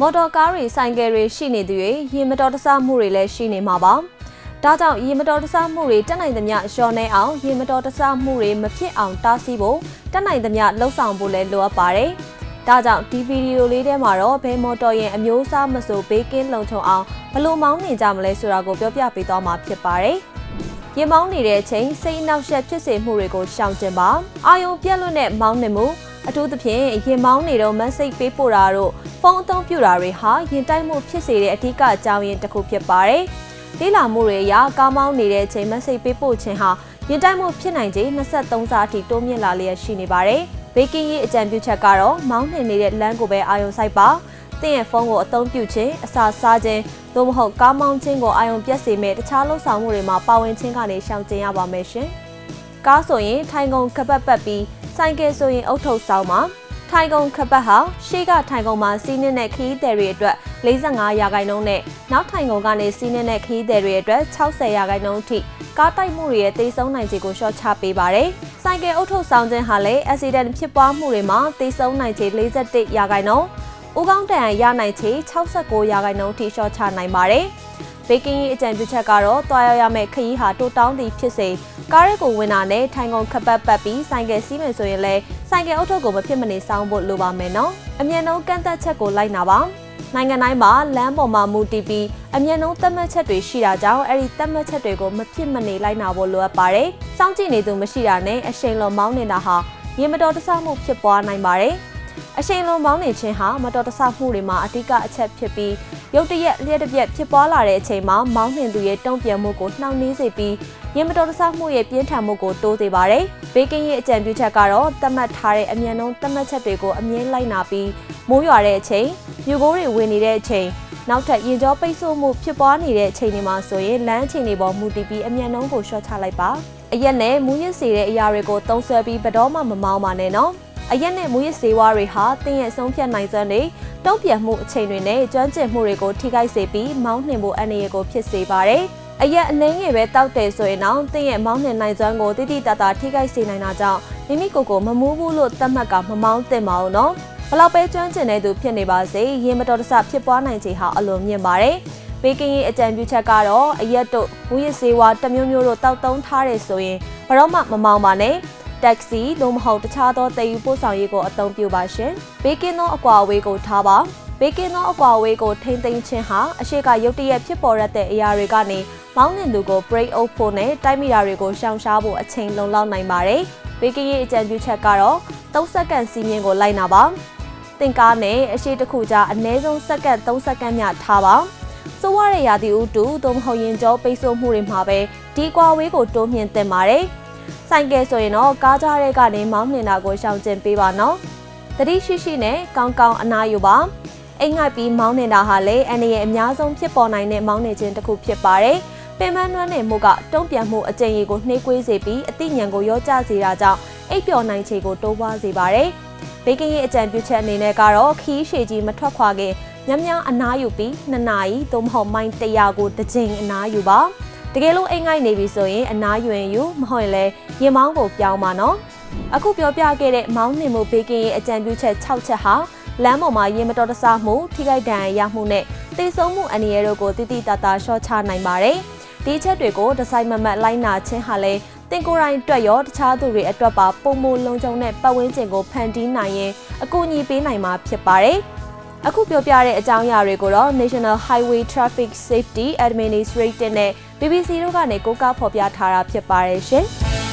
မော်တော်ကားတွေဆိုင်ကယ်တွေရှိနေသူတွေရေမတော်တဆမှုတွေလည်းရှိနေမှာပါ။ဒါကြောင့်ရေမတော်တဆမှုတွေတက်နိုင်သမျှလျှော့နေအောင်ရေမတော်တဆမှုတွေမဖြစ်အောင်တားဆီးဖို့တက်နိုင်သမျှလှုံ့ဆော်ဖို့လည်းလိုအပ်ပါတယ်။ဒါကြောင့်ဒီဗီဒီယိုလေးထဲမှာတော့ဘယ်မော်တော်ယာဉ်အမျိုးအစားမဆိုဘေးကင်းလုံခြုံအောင်ဘယ်လိုမောင်းနေကြမလဲဆိုတာကိုပြောပြပေးသွားမှာဖြစ်ပါတယ်။ရင်မောင်းနေတဲ့အချိန်စိတ်အနှောက်အယှက်ဖြစ်စေမှုတွေကိုရှောင်ကျဉ်ပါ။အာယုံပြက်လွတ်တဲ့မောင်းနေမှု အထူးသဖြင့်ရင်မောင်းနေတော့မက်ဆေ့ပေးပို့တာတို့ဖုန်းအသုံးပြုတာတွေဟာရင်တိုက်မှုဖြစ်စေတဲ့အဓိကအကြောင်းရင်းတစ်ခုဖြစ်ပါတယ်။လေးလာမှုတွေအရကားမောင်းနေတဲ့အချိန်မက်ဆေ့ပေးပို့ခြင်းဟာရင်တိုက်မှုဖြစ်နိုင်ခြင်း23စာအထိတိုးမြင့်လာလျက်ရှိနေပါတယ်။ဘေကင်းရေးအကြံပြုချက်ကတော့မောင်းနှင်နေတဲ့လမ်းကိုပဲအာရုံစိုက်ပါ။သင်ရဲ့ဖုန်းကိုအသုံးပြုခြင်းအစာစားခြင်းသို့မဟုတ်ကားမောင်းခြင်းကိုအာရုံပြတ်စေမဲ့တခြားလှုပ်ဆောင်မှုတွေမှာပါဝင်ခြင်းကနေရှောင်ကျဉ်ရပါမယ်ရှင်။ကားဆိုရင်ထိုင်ကုန်ခပ်ပတ်ပတ်ပြီး ဆိုင်ကယ်ဆိုရင်အုတ်ထုပ်ဆောင်မှာထိုင်ကုန်ခပ်ပတ်ဟာရှေ့ကထိုင်ကုန်မှာစီးနှင်းတဲ့ခီးသည်တွေအတွက်45ရာခိုင်နှုန်းနဲ့နောက်ထိုင်ကုန်ကနေစီးနှင်းတဲ့ခီးသည်တွေအတွက်60ရာခိုင်နှုန်းအထိကားတိုက်မှုတွေရဲ့သေဆုံးနိုင်ခြေကိုရှော့ချပေးပါတယ်။ဆိုင်ကယ်အုတ်ထုပ်ဆောင်ခြင်းဟာလည်း accident ဖြစ်ပွားမှုတွေမှာသေဆုံးနိုင်ခြေ41ရာခိုင်နှုန်း၊ဦးကောင်းတန်ရနိုင်ခြေ69ရာခိုင်နှုန်းအထိရှော့ချနိုင်ပါတယ်။ ဘေကင်းရေးအကြံပြုချက်ကတော့တွားရောက်ရမယ့်ခရီးဟာတိုးတောင်းသည်ဖြစ်စေကားရက်ကိုဝင်တာနဲ့ထိုင်ကုန်ခပ်ပတ်ပတ်ပြီးဆိုင်ကယ်စီးမယ်ဆိုရင်လည်းဆိုင်ကယ်အုတ်ထုပ်ကိုမဖြစ်မနေစောင်းဖို့လိုပါမယ်နော်အမြန်နှုန်းကန့်သက်ချက်ကိုလိုက်နာပါနိုင်ငံတိုင်းမှာလမ်းပေါ်မှာမူတည်ပြီးအမြန်နှုန်းသတ်မှတ်ချက်တွေရှိတာကြောင့်အဲ့ဒီသတ်မှတ်ချက်တွေကိုမဖြစ်မနေလိုက်နာဖို့လိုအပ်ပါတယ်စောင့်ကြည့်နေသူမရှိတာနဲ့အရှိန်လုံးမောင်းနေတာဟာရေမတော်တဆမှုဖြစ်ပွားနိုင်ပါတယ် အရှိန်လုံးမောင်းနေခြင်းဟာမတော်တဆမှုတွေမှာအဓိကအချက်ဖြစ်ပြီးရုတ်တရက်လျှက်တစ်ပြက်ဖြစ်ပွားလာတဲ့အချိန်မှာမောင်းနှင်သူရဲ့တုံ့ပြန်မှုကိုနှောင့်နှေးစေပြီးရင်မတော်တဆမှုရဲ့ပြင်းထန်မှုကိုတိုးစေပါတယ်။ဘေးကင်းရဲ့အကြံပြုချက်ကတော့သတ်မှတ်ထားတဲ့အမြန်နှုန်းသတ်မှတ်ချက်တွေကိုအမြဲလိုက်နာပြီးမိုးရွာတဲ့အချိန်မြူကိုတွေဝင်နေတဲ့အချိန်နောက်ထပ်ရင်ကြောပိတ်ဆို့မှုဖြစ်ပွားနေတဲ့အချိန်တွေမှာဆိုရင်လမ်းအချိန်တွေပေါ်မူတည်ပြီးအမြန်နှုန်းကိုရှော့ချလိုက်ပါ။အရက်နဲ့မူးယစ်စေတဲ့အရာတွေကိုသုံးဆွဲပြီးဘတော်မှမမောင်းပါနဲ့နော်။ အရက်နဲ့မူရစ်စေဝါတွေဟာတင်းရဲ့ဆုံးဖြတ်နိုင်စွမ်းတွေတုံ့ပြန်မှုအချိန်တွေနဲ့ကျွမ်းကျင်မှုတွေကိုထိခိုက်စေပြီးမောင်းနှင်ဖို့အနေရကိုဖြစ်စေပါတယ်။အရက်အနှင်းငယ်ပဲတောက်တယ်ဆိုရင်တော့တင်းရဲ့မောင်းနှင်နိုင်စွမ်းကိုတိတိတတ်တာထိခိုက်စေနိုင်တာကြောင့်မိမိကိုယ်ကိုမမူးဘူးလို့သတ်မှတ်ကမမောင်းသင့်ပါဘူးနော်။ဘလောက်ပဲကျွမ်းကျင်တဲ့သူဖြစ်နေပါစေရင်မတော်တဆဖြစ်ပွားနိုင်ခြေဟာအလွန်မြင့်ပါတယ်။ဘေကင်းရဲ့အကြံပြုချက်ကတော့အရက်တို့မူရစ်စေဝါတမျိုးမျိုးတို့တောက်တုံးထားတယ်ဆိုရင်ဘရောမှမမောင်းပါနဲ့။ တက္ကစီသို့မဟုတ်တခြားသောတည်ယူပို့ဆောင်ရေးကိုအသုံးပြုပါရှင်။ဘေးကင်းသောအကွာအဝေးကိုထားပါ။ဘေးကင်းသောအကွာအဝေးကိုထိမ့်သိမ်းခြင်းဟာအရှိကရုတ်တရက်ဖြစ်ပေါ်ရတဲ့အရာတွေကနေမောင်းနှင်သူကို break out ဖို့နဲ့တိုက်မိတာတွေကိုရှောင်ရှားဖို့အချိန်လုံလောက်နိုင်ပါတယ်။ဘေးကင်းရေးအကြံပြုချက်ကတော့3စက္ကန့်စီးမြင့်ကိုလိုက်နာပါ။သင်ကားနဲ့အရှိတစ်ခုကြားအနည်းဆုံးစက္ကန့်3စက္ကန့်မျှထားပါ။စိုးရတဲ့ရာသီဥတုသို့မဟုတ်ရင်ကြောပိတ်ဆို့မှုတွေမှာပဲဒီကွာဝေးကိုတိုးမြင့်သင့်ပါတယ်။ ဆိုင်ကယ်ဆိုရင်တော့ကားကြားတဲ့ကနေမောင်းနှင်တာကိုရှောင်ကျဉ်ပေးပါနော်။တတိရှိရှိနဲ့ကောင်းကောင်းအနာယူပါ။အိမ်ငိုက်ပြီးမောင်းနေတာဟာလေအန္တရာယ်အများဆုံးဖြစ်ပေါ်နိုင်တဲ့မောင်းနေခြင်းတစ်ခုဖြစ်ပါတယ်။ပင်မနှွမ်းနေမှုကတုံ့ပြန်မှုအကြိမ်ကြီးကိုနှေးကွေးစေပြီးအသိဉာဏ်ကိုရောကျစေတာကြောင့်အိပ်ပျော်နိုင်ခြေကိုတိုးပွားစေပါတယ်။ဘေကင်းရဲ့အကြံပြုချက်အနေနဲ့ကတော့ခီးရှည်ကြီးမထွက်ခွာခင်ညံ့ညံ့အနားယူပြီး2နာရီသို့မဟုတ်မိုင်100ကိုတစ်ကြိမ်အနားယူပါ။ တကယ်လို့အိမ်ငိုက်နေပြီဆိုရင်အနားယူရင်ယူမဟုတ်ရင်လည်းရင်မောင်းကိုပြောင်းပါနော်အခုပြောပြခဲ့တဲ့မောင်းနှင်မှုဘေးကင်းရဲ့အကြံပြုချက်6ချက်ဟာလမ်းပေါ်မှာရင်မတော်တဆမှုထိခိုက်ဒဏ်ရာရမှုနဲ့သေဆုံးမှုအန္တရာယ်တို့ကိုတိတိတတ်တာရှော့ချနိုင်ပါတယ်ဒီချက်တွေကိုဒီဇိုင်းမမတ်လိုက်နာခြင်းဟာလည်းတင်ကိုယ်တိုင်အတွက်ရောတခြားသူတွေအတွက်ပါပုံမလုံးကျုံတဲ့ပတ်ဝန်းကျင်ကိုဖန်တီးနိုင်ရင်အကူအညီပေးနိုင်မှာဖြစ်ပါတယ်။ အခုပြောပြတဲ့အကြောင်းအရာတွေကိုတော့ National Highway Traffic Safety Administration နဲ့ BBC တို့ကနေကိုးကားဖော်ပြထားတာဖြစ်ပါတယ်ရှင်။